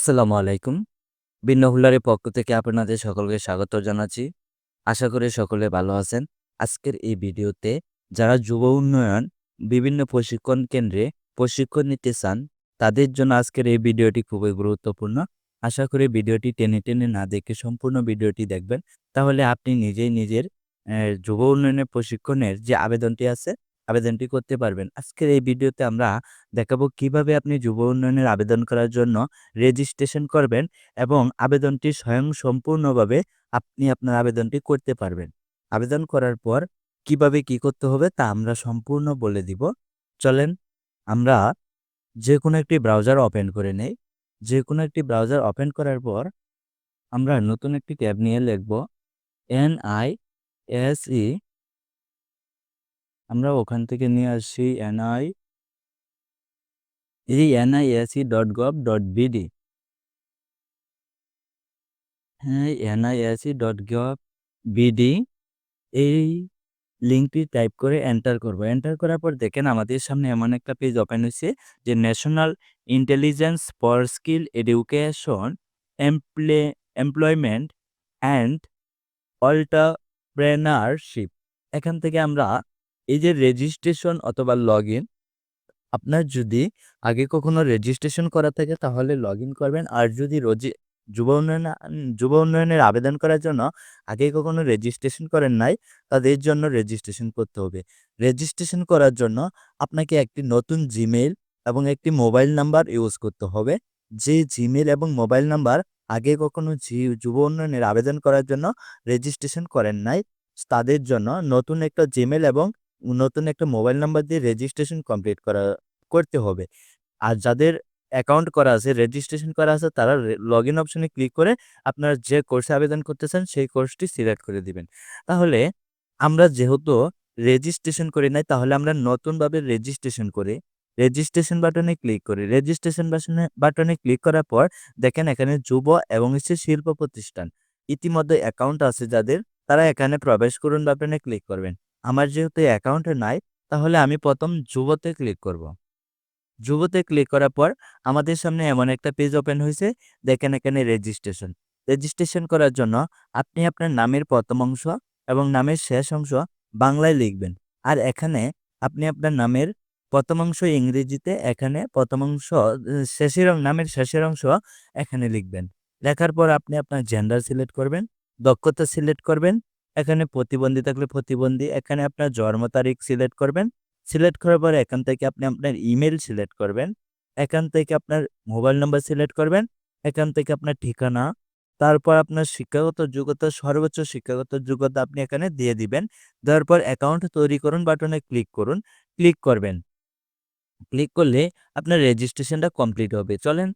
আসসালামু আলাইকুম। ভিন্ন হুল্লারের পক্ষ থেকে আপনাদের সকলকে স্বাগত জানাচ্ছি। আশা করি সকলে ভালো আছেন। আজকের এই ভিডিওতে যারা যুব উন্নয়ন বিভিন্ন প্রশিক্ষণ কেন্দ্রে প্রশিক্ষণ নিতে চান, তাদের জন্য আজকের এই ভিডিওটি খুবই গুরুত্বপূর্ণ। আশা করি ভিডিওটি টেনে, টেনে না দেখে সম্পূর্ণ ভিডিওটি দেখবেন। তাহলে আপনি নিজেই নিজের যুব উন্নয়নের প্রশিক্ষণের যে আবেদনটি আছে, আবেদনটি করতে পারবেন। আজকের এই ভিডিওতে আমরা দেখাবো কীভাবে আপনি যুব উন্নয়নের আবেদন করার জন্য রেজিস্ট্রেশন করবেন এবং আবেদনটি স্বয়ংসম্পূর্ণভাবে আপনি আপনার আবেদনটি করতে পারবেন। আবেদন করার পর কীভাবে কি করতে হবে তা আমরা সম্পূর্ণ বলে দিব। চলেন, আমরা যে কোনো একটি ব্রাউজার ওপেন করে নেই। যে কোনো একটি ব্রাউজার ওপেন করার পর আমরা নতুন একটি ট্যাব নিয়ে লিখব NISE আমরা ওখান থেকে নিয়ে আসি এনআই এই NIAC dot gov dot BD হ্যাঁ, এনআইএসি ডট গভ বিডি এই লিঙ্কটি টাইপ করে এন্টার করব। এন্টার করার পর দেখেন আমাদের সামনে এমন একটা পেজ ওপেন হইছে যে national intelligence for skill education employ employment and entrepreneurship এখান থেকে আমরা এই যে রেজিস্ট্রেশন অথবা লগইন আপনার যদি আগে কখনো রেজিস্ট্রেশন করা থাকে তাহলে লগইন করবেন। আর যদি রোজি যুব উন্নয়ন যুব উন্নয়নের আবেদন করার জন্য আগে কখনো রেজিস্ট্রেশন করেন নাই, তাদের জন্য রেজিস্ট্রেশন করতে হবে। রেজিস্ট্রেশন করার জন্য আপনাকে একটি নতুন জিমেইল এবং একটি মোবাইল নাম্বার ইউজ করতে হবে। যে জিমেইল এবং মোবাইল নাম্বার আগে কখনো যুব উন্নয়নের আবেদন করার জন্য রেজিস্ট্রেশন করেন নাই, তাদের জন্য নতুন একটা জিমেইল এবং নতুন একটা মোবাইল নাম্বার দিয়ে রেজিস্ট্রেশন কমপ্লিট করা করতে হবে। আর যাদের অ্যাকাউন্ট করা আছে, রেজিস্ট্রেশন করা আছে তারা লগ ইন অপশনে ক্লিক করে আপনারা যে কোর্সে আবেদন করতে চান সেই কোর্সটি সিলেক্ট করে দিবেন। তাহলে আমরা যেহেতু রেজিস্ট্রেশন করি নাই তাহলে আমরা নতুনভাবে রেজিস্ট্রেশন করে রেজিস্ট্রেশন বাটনে ক্লিক করি। রেজিস্ট্রেশন বাসনে বাটনে ক্লিক করার পর দেখেন এখানে যুব এবং হচ্ছে শিল্প প্রতিষ্ঠান। ইতিমধ্যে অ্যাকাউন্ট আছে যাদের তারা এখানে প্রবেশ করুন বাটনে ক্লিক করবেন। আমার যেহেতু অ্যাকাউন্ট নাই তাহলে আমি প্রথম যুবতে ক্লিক করব। যুবতে ক্লিক করার পর আমাদের সামনে এমন একটা পেজ ওপেন হয়েছে দেখেন এখানে রেজিস্ট্রেশন। রেজিস্ট্রেশন করার জন্য আপনি আপনার নামের প্রথম অংশ এবং নামের শেষ অংশ বাংলায় লিখবেন। আর এখানে আপনি আপনার নামের ১ম অংশ ইংরেজিতে, এখানে ১ম অংশ শেষের নামের শেষের অংশ এখানে লিখবেন। লেখার পর আপনি আপনার জেন্ডার সিলেক্ট করবেন, দক্ষতা সিলেক্ট করবেন, এখানে প্রতিবন্ধী থাকলে প্রতিবন্ধী, এখানে আপনার জন্ম তারিখ সিলেক্ট করবেন। সিলেক্ট করার পরে এখান থেকে আপনি আপনার ইমেল সিলেক্ট করবেন। এখান থেকে আপনার মোবাইল নাম্বার সিলেক্ট করবেন। এখান থেকে আপনার ঠিকানা, তারপর আপনার শিক্ষাগত যোগ্যতা, সর্বোচ্চ শিক্ষাগত যোগ্যতা আপনি এখানে দিয়ে দিবেন। দেওয়ার পর অ্যাকাউন্ট তৈরি করুন বাটনে ক্লিক করুন, ক্লিক করবেন। ক্লিক করলে আপনার রেজিস্ট্রেশনটা কমপ্লিট হবে। চলেন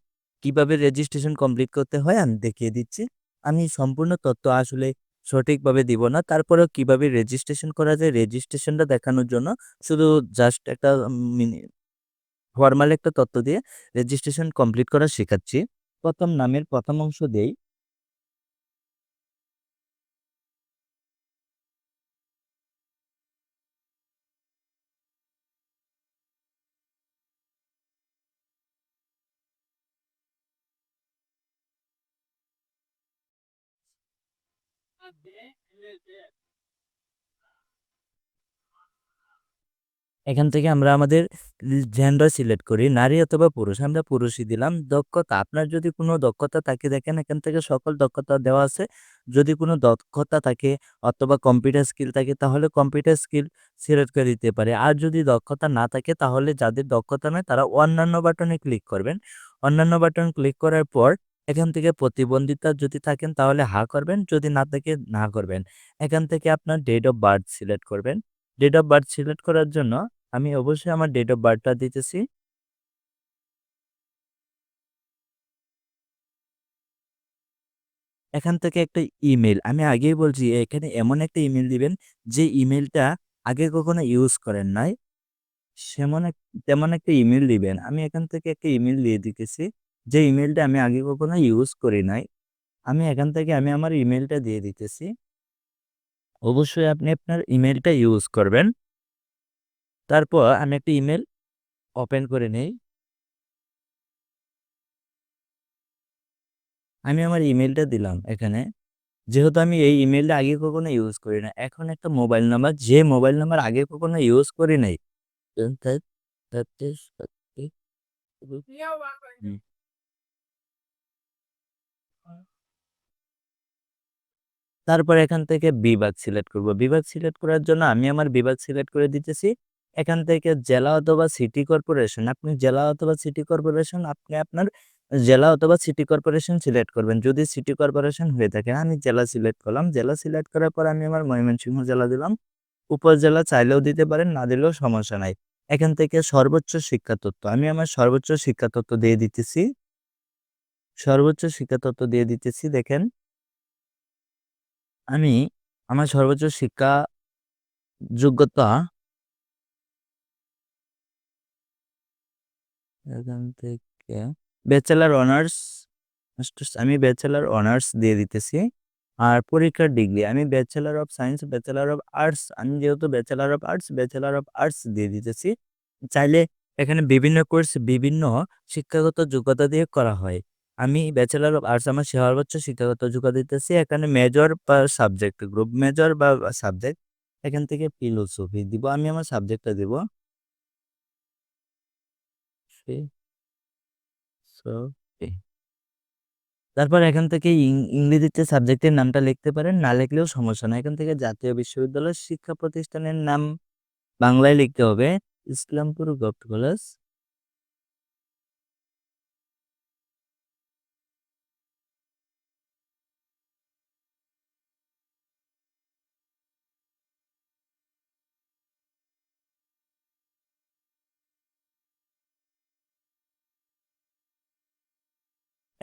কীভাবে রেজিস্ট্রেশন কমপ্লিট করতে হয় আমি দেখিয়ে দিচ্ছি। আমি সম্পূর্ণ তথ্য আসলে সঠিকভাবে দিব না। তারপরেও কীভাবে রেজিস্ট্রেশন করা যায় রেজিস্ট্রেশনটা দেখানোর জন্য শুধু জাস্ট একটা ফরমাল একটা তথ্য দিয়ে রেজিস্ট্রেশন কমপ্লিট করা শেখাচ্ছি। প্রথম নামের প্রথম অংশ দেই। এখান থেকে আমরা আমাদের জেন্ডার সিলেক্ট করি। নারী অথবা পুরুষ। আমরা পুরুষই দিলাম। দক্ষতা, আপনার যদি কোনো দক্ষতা থাকে দেখেন এখান থেকে সকল দক্ষতা দেওয়া আছে। যদি কোনো দক্ষতা থাকে অথবা কম্পিউটার স্কিল থাকে তাহলে কম্পিউটার স্কিল সিলেক্ট করে দিতে পারে। আর যদি দক্ষতা না থাকে তাহলে যাদের দক্ষতা নাই তারা অন্যান্য বাটনে ক্লিক করবেন। অন্যান্য বাটন ক্লিক করার পর এখান থেকে প্রতিবন্ধিতা যদি থাকেন তাহলে হা করবেন, যদি না থাকে না করবেন। এখান থেকে আপনার ডেট অফ বার্থ সিলেক্ট করবেন। ডেট অফ বার্থ সিলেক্ট করার জন্য আমি অবশ্যই আমার ডেট অফ বার্থটা দিতেছি। এখান থেকে একটা ইমেল আমি আগেই বলছি এখানে এমন একটা ইমেল দিবেন যে ইমেলটা আগে কখনো ইউজ করেন নাই। সেমন তেমন একটা ইমেল দিবেন। আমি এখান থেকে একটা ইমেল দিয়ে দিতেছি। যে ইমেলটা আমি আগে কখনো ইউজ করি নাই। আমি এখান থেকে আমি আমার ইমেলটা দিয়ে দিতেছি। অবশ্যই আপনি আপনার ইমেলটা ইউজ করবেন। তারপর আমি একটা ইমেল ওপেন করে নেই। আমি আমার ইমেলটা দিলাম এখানে। যেহেতু আমি এই ইমেলটা আগে কখনো ইউজ করি না। এখন একটা মোবাইল নাম্বার, যে মোবাইল নাম্বার আগে কখনো ইউজ করি নাই। তারপর এখান থেকে বিভাগ সিলেক্ট করব। বিভাগ সিলেক্ট করার জন্য আমি আমার বিভাগ সিলেক্ট করে দিতেছি। এখান থেকে জেলা অথবা সিটি কর্পোরেশন, আপনি জেলা অথবা সিটি কর্পোরেশন আপনি আপনার জেলা অথবা সিটি কর্পোরেশন সিলেক্ট করবেন। যদি সিটি কর্পোরেশন হয়ে থাকে আমি জেলা সিলেক্ট করলাম। জেলা সিলেক্ট করার পর আমি আমার ময়মনসিংহ জেলা দিলাম। উপজেলা চাইলেও দিতে পারেন, না দিলেও সমস্যা নাই। এখান থেকে সর্বোচ্চ শিক্ষা তত্ত্ব আমি আমার সর্বোচ্চ শিক্ষা তত্ত্ব দিয়ে দিতেছি। সর্বোচ্চ শিক্ষা তত্ত্ব দিয়ে দিতেছি দেখেন। আমি আমার সর্বোচ্চ শিক্ষা যোগ্যতা এখান থেকে ব্যাচেলর অনার্স মাস্টার্স আমি ব্যাচেলর অনার্স দিয়ে দিতেছি। আর পরীক্ষার ডিগ্রি আমি bachelor of science, bachelor of arts আমি যেহেতু bachelor of arts, bachelor of arts দিয়ে দিতেছি। চাইলে এখানে বিভিন্ন কোর্স বিভিন্ন শিক্ষাগত যোগ্যতা দিয়ে করা হয়। আমি ব্যাচেলর অফ আর্টস আমার সর্বোচ্চ শিক্ষাগত যোগ্যতা দিতেছি। এখানে মেজর বা সাবজেক্ট গ্রুপ মেজর বা সাবজেক্ট এখান থেকে ফিলোসফি দিব। আমি আমার সাবজেক্টটা দিব। তারপর এখান থেকে ইংরেজিতে সাবজেক্টের নামটা লিখতে পারেন, না লিখলেও সমস্যা না এখান থেকে জাতীয় বিশ্ববিদ্যালয় শিক্ষা প্রতিষ্ঠানের নাম বাংলায় লিখতে হবে। Islampur govt college.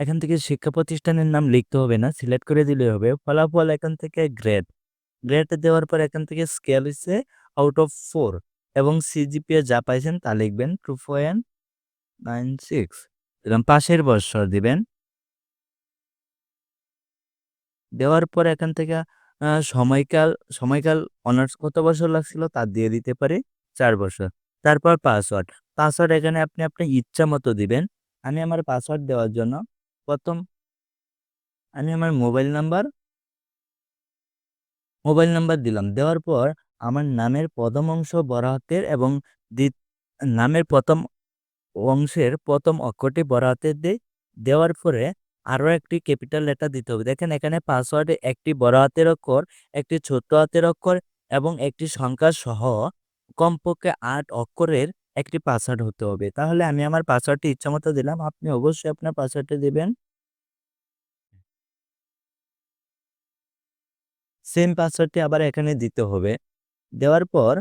এখান থেকে শিক্ষা প্রতিষ্ঠানের নাম লিখতে হবে না, সিলেক্ট করে দিলেই হবে। ফলাফল এখান থেকে গ্রেড। গ্রেড দেওয়ার পর এখান থেকে স্কেল হচ্ছে আউট অফ ফোর এবং সিজিপিএ যা পাইছেন তা লিখবেন 2.96 এবং পাশের বৎসর দিবেন। দেওয়ার পর এখান থেকে সময়কাল, সময়কাল অনার্স কত বছর লাগছিল তা দিয়ে দিতে পারে চার বছর। তারপর পাসওয়ার্ড। পাসওয়ার্ড এখানে আপনি আপনার ইচ্ছা মতো দিবেন। আমি আমার পাসওয়ার্ড দেওয়ার জন্য ১ম আমি আমার মোবাইল নাম্বার মোবাইল নাম্বার দিলাম। দেওয়ার পর আমার নামের প্রথম অংশ বড় হাতের এবং নামের প্রথম অংশের প্রথম অক্ষরটি বড় হাতের দেই। দেওয়ার পরে আরও একটি ক্যাপিটাল লেটার দিতে হবে। দেখেন এখানে পাসওয়ার্ডে একটি বড় হাতের অক্ষর, একটি ছোট হাতের অক্ষর এবং একটি সংখ্যা সহ কমপক্ষে আট অক্ষরের একটি পাসওয়ার্ড হতে হবে। তাহলে আমি আমার পাসওয়ার্ডটি ইচ্ছামত দিলাম। আপনি অবশ্যই আপনার পাসওয়ার্ডটি দিবেন। সেম পাসওয়ার্ডটি আবার এখানে দিতে হবে। দেওয়ার পর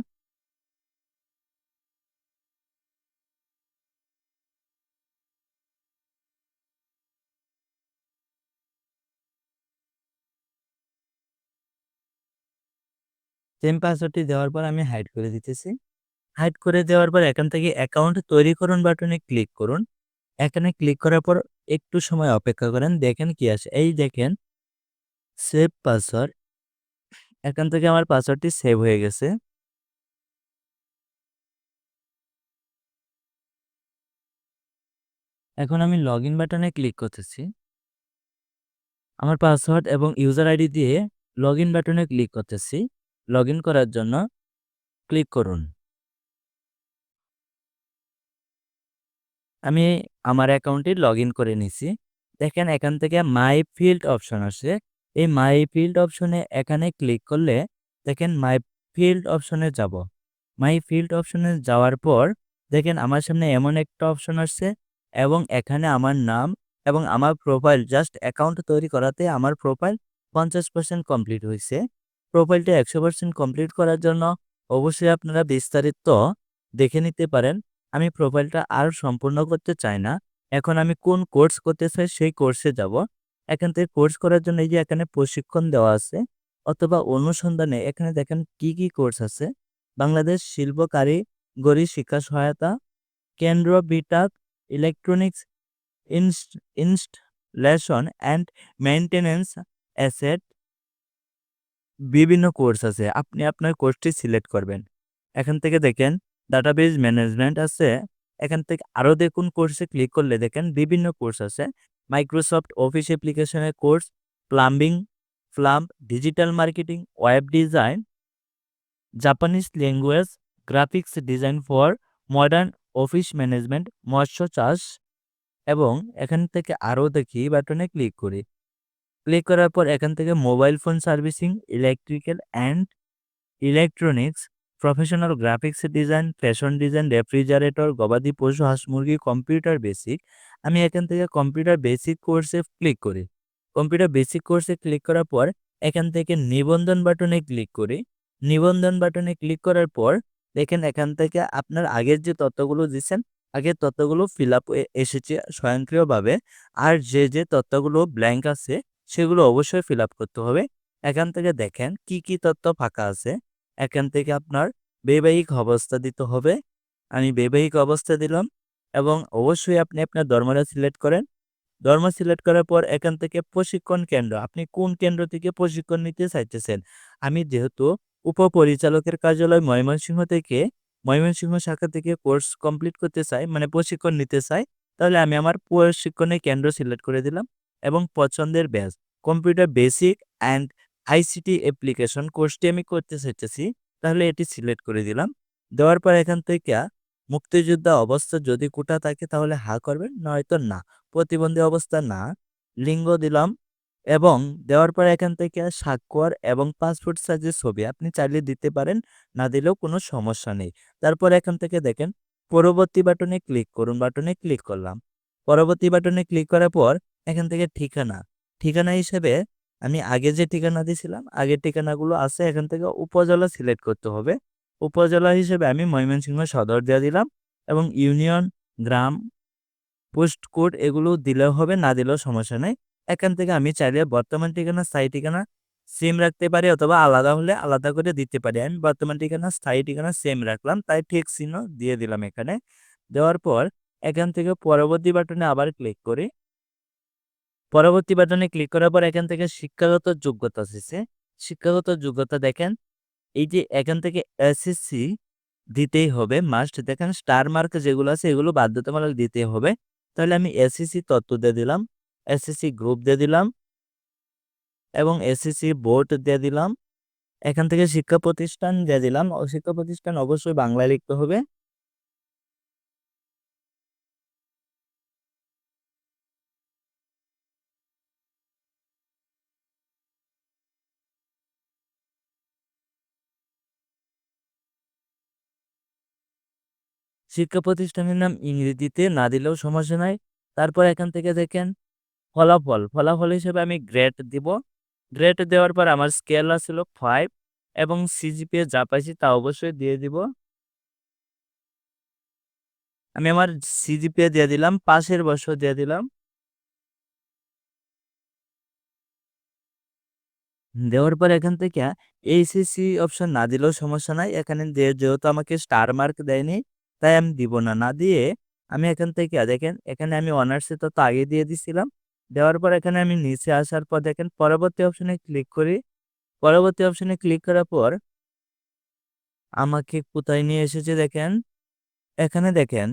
সেম পাসওয়ার্ডটি দেওয়ার পর আমি হাইড করে দিতেছি। হাইড করে দেওয়ার পর এখান থেকে অ্যাকাউন্ট তৈরি করুন বাটনে ক্লিক করুন। এখানে ক্লিক করার পর একটু সময় অপেক্ষা করেন। দেখেন কি আসে। এই দেখেন সেভ পাসওয়ার্ড। এখান থেকে আমার পাসওয়ার্ডটি সেভ হয়ে গেছে। এখন আমি লগ ইন বাটনে ক্লিক করতেছি। আমার পাসওয়ার্ড এবং ইউজার আইডি দিয়ে লগ ইন বাটনে ক্লিক করতেছি। লগইন করার জন্য ক্লিক করুন। আমি আমার অ্যাকাউন্টটি লগইন করে নিছি। দেখেন এখান থেকে মাই ফিল্ড অপশন আসে। এই মাই ফিল্ড অপশনে এখানে ক্লিক করলে দেখেন মাই ফিল্ড অপশনে যাব। মাই ফিল্ড অপশনে যাওয়ার পর দেখেন আমার সামনে এমন একটা অপশন আসছে এবং এখানে আমার নাম এবং আমার প্রোফাইল জাস্ট অ্যাকাউন্ট তৈরি করাতে আমার প্রোফাইল ৫০% কমপ্লিট হয়েছে প্রোফাইলটা ১০০% কমপ্লিট করার জন্য অবশ্যই আপনারা বিস্তারিত দেখে নিতে পারেন। আমি প্রোফাইলটা আর সম্পূর্ণ করতে চাই না। এখন আমি কোন কোর্স করতে চাই সেই কোর্সে যাব। এখান থেকে কোর্স করার জন্য এই যে এখানে প্রশিক্ষণ দেওয়া আছে অথবা অনুসন্ধানে এখানে দেখেন কি, কি কোর্স আছে। বাংলাদেশ শিল্প কারিগরি শিক্ষা সহায়তা কেন্দ্র BITAC electronics install installation and maintenance asset বিভিন্ন কোর্স আছে। আপনি আপনার কোর্সটি সিলেক্ট করবেন। এখান থেকে দেখেন ডাটাবেজ ম্যানেজমেন্ট আছে। এখান থেকে আরও দেখুন কোর্সে ক্লিক করলে দেখেন বিভিন্ন কোর্স আছে। মাইক্রোসফট অফিস অ্যাপ্লিকেশনের course plumbing plumb digital marketing web design Japanese language graphics design for modern office management মৎস্য চাষ এবং এখান থেকে আরও দেখি বাটনে ক্লিক করি ক্লিক করার পর এখান থেকে mobile phone servicing electrical and electronics professional graphics design fashion design refrigerator গবাদি পশু, হাঁস মুরগি কম্পিউটার বেসিক আমি এখান থেকে কম্পিউটার বেসিক কোর্সে ক্লিক করি। কম্পিউটার বেসিক কোর্সে ক্লিক করার পর, এখান থেকে নিবন্ধন বাটনে ক্লিক করি। নিবন্ধন বাটনে ক্লিক করার পর, দেখেন এখান থেকে আপনার আগের যে তথ্যগুলো দিচ্ছেন, আগের তথ্যগুলো ফিল আপ এসেছে স্বয়ংক্রিয়ভাবে। আর যে যে তথ্যগুলো ব্ল্যাঙ্ক আছে, সেগুলো অবশ্যই ফিল আপ করতে হবে। এখান থেকে দেখেন কি কি তথ্য ফাঁকা আছে। এখান থেকে আপনার বৈবাহিক অবস্থা দিতে হবে। আমি বৈবাহিক অবস্থা দিলাম এবং অবশ্যই আপনি আপনার ধর্মটা সিলেক্ট করেন। ধর্ম সিলেক্ট করার পর এখান থেকে প্রশিক্ষণ কেন্দ্র, আপনি কোন কেন্দ্র থেকে প্রশিক্ষণ নিতে চাইতেছেন? আমি যেহেতু উপপরিচালকের কার্যালয় ময়মনসিংহ থেকে, ময়মনসিংহ শাখা থেকে কোর্স কমপ্লিট করতে চাই মানে প্রশিক্ষণ নিতে চাই, তাহলে আমি আমার প্রশিক্ষণের কেন্দ্র সিলেক্ট করে দিলাম এবং পছন্দের batch computer basic and ICT application কোর্সটি আমি করতে চাইতেছি, তাহলে এটি সিলেক্ট করে দিলাম। দেওয়ার পর এখান থেকে মুক্তিযোদ্ধা অবস্থা যদি কোটা থাকে তাহলে হা করবেন, নয়তো না। প্রতিবন্ধী অবস্থা না। লিঙ্গ দিলাম এবং দেওয়ার পর এখান থেকে স্বাক্ষর এবং পাসপোর্ট সাইজের ছবি আপনি চাইলে দিতে পারেন, না দিলেও কোনো সমস্যা নেই। তারপর এখান থেকে দেখেন, পরবর্তী বাটনে ক্লিক করুন বাটনে ক্লিক করলাম। পরবর্তী বাটনে ক্লিক করার পর এখান থেকে ঠিকানা। ঠিকানা হিসেবে আমি আগে যে ঠিকানা দিয়েছিলাম আগের ঠিকানাগুলো আছে, এখান থেকে উপজেলা সিলেক্ট করতে হবে। উপজেলা হিসেবে আমি ময়মনসিংহ সদর দিয়ে দিলাম এবং ইউনিয়ন, গ্রাম, পোস্ট কোড এগুলো দিলেও হবে, না দিলেও সমস্যা নেই। এখান থেকে আমি চাইলে বর্তমান ঠিকানা, স্থায়ী ঠিকানা সেম রাখতে পারি অথবা আলাদা হলে আলাদা করে দিতে পারি। আমি বর্তমান ঠিকানা, স্থায়ী ঠিকানা সেম রাখলাম, তাই ঠিক চিহ্ন দিয়ে দিলাম এখানে। দেওয়ার পর এখান থেকে পরবর্তী বাটনে আবার ক্লিক করি। পরবর্তী বাটনে ক্লিক করার পর এখান থেকে শিক্ষাগত যোগ্যতা এসেছে শিক্ষাগত যোগ্যতা দেখেন, এই যে এখান থেকে এসএসসি দিতেই হবে মাস্ট দেখেন স্টার মার্ক যেগুলো আছে এগুলো বাধ্যতামূলক দিতে হবে। তাহলে আমি এসএসসি তত্ত্ব দিয়ে দিলাম এসএসসি গ্রুপ দিয়ে দিলাম এবং এসএসসি বোর্ড দিয়ে দিলাম। এখান থেকে শিক্ষা প্রতিষ্ঠান দিয়ে দিলাম। শিক্ষা প্রতিষ্ঠান অবশ্যই বাংলায় লিখতে হবে। শিক্ষা প্রতিষ্ঠানের নাম ইংরেজিতে না দিলেও সমস্যা নাই। তারপর এখান থেকে দেখেন, ফলাফল। ফলাফল হিসেবে আমি গ্রেড দিব। গ্রেড দেওয়ার পর আমার স্কেল আসছিল ফাইভ এবং সিজিপিএ যা পাইছি তা অবশ্যই দিয়ে দিব। আমি আমার সিজিপিএ দিয়ে দিলাম, পাশের বছর দিয়ে দিলাম। দেওয়ার পর এখান থেকে এইচএসসি অপশন না দিলেও সমস্যা নাই। এখানে যেহেতু আমাকে স্টার মার্ক দেয়নি তাই আমি দিব না না দিয়ে আমি এখান থেকে দেখেন এখানে আমি অনার্সে তো আগে দিয়ে দিছিলাম দেওয়ার পর এখানে আমি নিচে আসার পর দেখেন পরবর্তী অপশনে ক্লিক করি পরবর্তী অপশনে ক্লিক করার পর আমাকে কোথায় নিয়ে এসেছে দেখেন এখানে দেখেন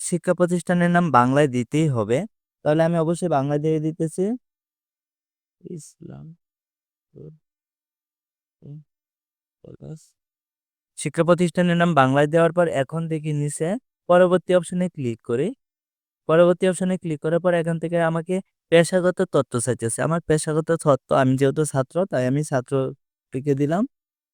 শিক্ষা প্রতিষ্ঠানের নাম বাংলায় দিতেই হবে তাহলে আমি অবশ্যই বাংলায় দিয়ে দিতেছি ইসলাম শিক্ষা প্রতিষ্ঠানের নাম বাংলায় দেওয়ার পর এখন দেখি নিচে পরবর্তী অপশনে ক্লিক করি। পরবর্তী অপশনে ক্লিক করার পর এখান থেকে আমাকে পেশাগত তথ্য চাইতেছে আমার পেশাগত তথ্য, আমি যেহেতু ছাত্র, তাই আমি ছাত্রটিকে দিলাম।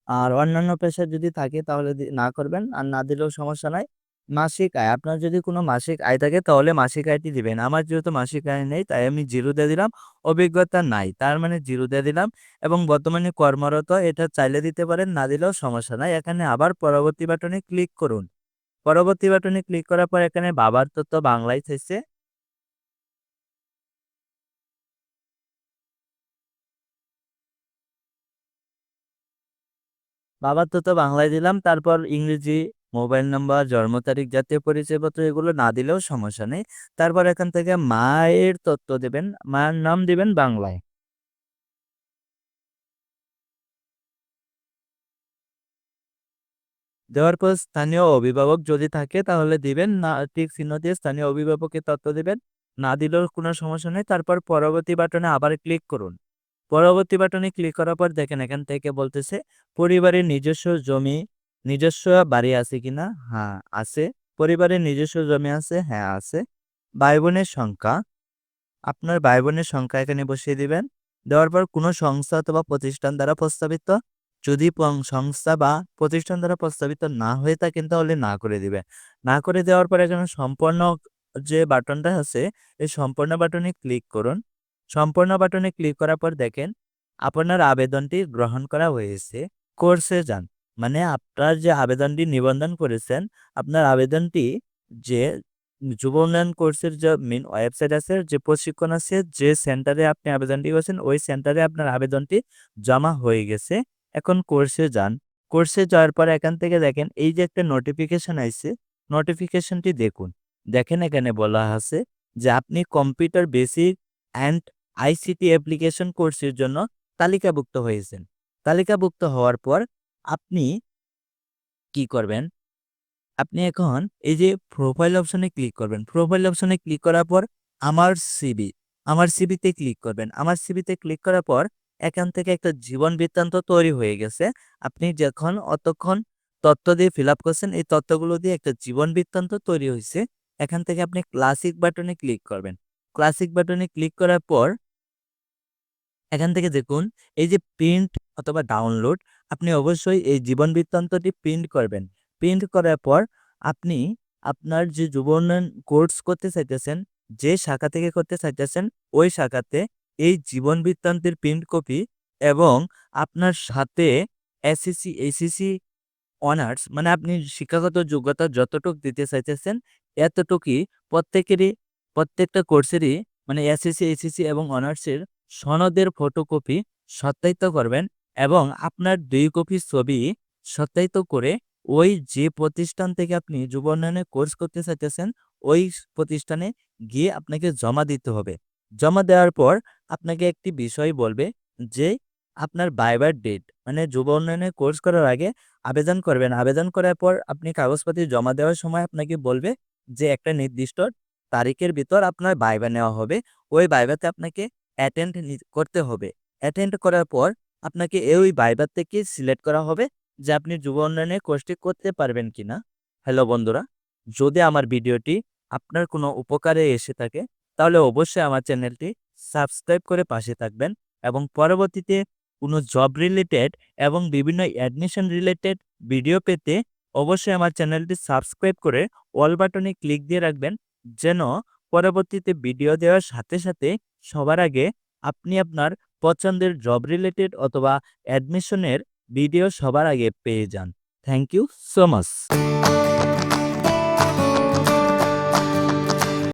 আর অন্যান্য পেশা যদি থাকে তাহলে না করবেন। আর না দিলেও সমস্যা নাই। মাসিক আয়। আপনার যদি কোনো মাসিক আয় থাকে, তাহলে মাসিক আয়টি দিবেন। আমার যেহেতু মাসিক আয় নেই, তাই আমি জিরো দিয়ে দিলাম। অভিজ্ঞতা নাই, তার মানে জিরো দিয়ে দিলাম। এবং বর্তমানে কর্মরত, এটা চাইলে দিতে পারেন, না দিলেও সমস্যা নাই। এখানে আবার পরবর্তী বাটনে ক্লিক করুন। পরবর্তী বাটনে ক্লিক করার পর এখানে বাবার তথ্য বাংলায় থাকছে। বাবার তথ্য বাংলায় দিলাম, তারপর ইংরেজি মোবাইল নাম্বার, জন্ম তারিখ, জাতীয় পরিচয়পত্র এগুলো না দিলেও সমস্যা নেই। তারপর এখান থেকে মায়ের তথ্য দেবেন, মায়ের নাম দিবেন বাংলায়। দেওয়ার পর স্থানীয় অভিভাবক যদি থাকে তাহলে দিবেন, না ঠিক চিহ্ন দিয়ে স্থানীয় অভিভাবকের তথ্য দিবেন। না দিলেও কোনো সমস্যা নেই। তারপর পরবর্তী বাটনে আবার ক্লিক করুন। পরবর্তী বাটনে ক্লিক করার পর দেখেন এখান থেকে বলতেছে, পরিবারের নিজস্ব জমি নিজস্ব বাড়ি আছে কিনা? হ্যাঁ আছে। পরিবারের নিজস্ব জমি আছে? হ্যাঁ আছে। ভাই বোনের সংখ্যা? আপনার ভাই বোনের সংখ্যা এখানে বসিয়ে দিবেন। দেওয়ার পর কোনো সংস্থা অথবা প্রতিষ্ঠান দ্বারা প্রস্তাবিত, যদি সংস্থা বা প্রতিষ্ঠান দ্বারা প্রস্তাবিত না হয়ে থাকেন তাহলে না করে দিবে। না করে দেওয়ার পর এখানে সম্পূর্ণ যে বাটনটা আছে, এই সম্পূর্ণ বাটনে ক্লিক করুন। সম্পূর্ণ বাটনে ক্লিক করার পর দেখেন, আপনার আবেদনটি গ্রহণ করা হয়েছে। কোর্সে যান। মানে আপনার যে আবেদনটি নিবন্ধন করেছেন, আপনার আবেদনটি যে যুব উন্নয়ন কোর্সের যে মেন ওয়েবসাইট আছে, যে প্রশিক্ষণ আছে, যে সেন্টারে আপনি আবেদনটি করেছেন, ওই সেন্টারে আপনার আবেদনটি জমা হয়ে গেছে। এখন কোর্সে যান। কোর্সে যাওয়ার পর এখান থেকে দেখেন, এই যে একটা নোটিফিকেশন আইছে নোটিফিকেশনটি দেখুন। দেখেন এখানে বলা আছে যে আপনি computer basic and ICT application কোর্সের জন্য তালিকাভুক্ত হয়েছেন। তালিকাভুক্ত হওয়ার পর আপনি কি করবেন? আপনি এখন এই যে প্রোফাইল অপশনে ক্লিক করবেন। প্রোফাইল অপশনে ক্লিক করার পর আমার সিবি আমার সিবিতে ক্লিক করবেন। আমার সিবিতে ক্লিক করার পর এখান থেকে একটা জীবন বৃত্তান্ত তৈরি হয়ে গেছে। আপনি যখন অতক্ষণ তথ্য দিয়ে ফিল আপ করছেন, এই তথ্যগুলো দিয়ে একটা জীবন বৃত্তান্ত তৈরি হয়েছে। এখান থেকে আপনি ক্লাসিক বাটনে ক্লিক করবেন। ক্লাসিক বাটনে ক্লিক করার পর এখান থেকে দেখুন, এই যে প্রিন্ট অথবা ডাউনলোড আপনি অবশ্যই এই জীবন বৃত্তান্তটি প্রিন্ট করবেন। প্রিন্ট করার পর আপনি আপনার যে যুব উন্নয়ন কোর্স করতে চাইতেছেন, যে শাখা থেকে করতে চাইতেছেন, ওই শাখাতে এই জীবন বৃত্তান্তের প্রিন্ট কপি এবং আপনার সাথে এসএসসি এইচএসসি অনার্স মানে আপনি শিক্ষাগত যোগ্যতা যতটুকু দিতে চাইতেছেন, এতটুকুই প্রত্যেকেরই, প্রত্যেকটা কোর্সেরই মানে এসএসসি এইচএসসি এবং অনার্সের সনদের ফটোকপি সত্যায়িত করবেন। এবং আপনার দুই কপি ছবি সত্যায়িত করে ওই যে প্রতিষ্ঠান থেকে আপনি যুব উন্নয়নে কোর্স করতে চাইতেছেন, ওই প্রতিষ্ঠানে গিয়ে আপনাকে জমা দিতে হবে। জমা দেওয়ার পর আপনাকে একটি বিষয় বলবে যে আপনার বাইবার ডেট মানে যুব উন্নয়নে কোর্স করার আগে আবেদন করবেন। আবেদন করার পর আপনি কাগজপাতি জমা দেওয়ার সময় আপনাকে বলবে যে একটা নির্দিষ্ট তারিখের ভিতর আপনার বাইবা নেওয়া হবে। ওই বাইবাতে আপনাকে অ্যাটেন্ড করতে হবে। অ্যাটেন্ড করার পর আপনাকে এই ওই বাইবার থেকে সিলেক্ট করা হবে যে আপনি যুব উন্নয়নে কোর্সটি করতে পারবেন কিনা। হ্যালো বন্ধুরা, যদি আমার ভিডিওটি আপনার কোনো উপকারে এসে থাকে, তাহলে অবশ্যই আমার চ্যানেলটি সাবস্ক্রাইব করে পাশে থাকবেন এবং পরবর্তীতে কোনো জব রিলেটেড এবং বিভিন্ন অ্যাডমিশন রিলেটেড ভিডিও পেতে অবশ্যই আমার চ্যানেলটি সাবস্ক্রাইব করে অল বাটনে ক্লিক দিয়ে রাখবেন, যেন পরবর্তীতে ভিডিও দেওয়ার সাথে সাথে সবার আগে আপনি আপনার পছন্দের জব রিলেটেড অথবা অ্যাডমিশনের ভিডিও সবার আগে পেয়ে যান। Thank you so much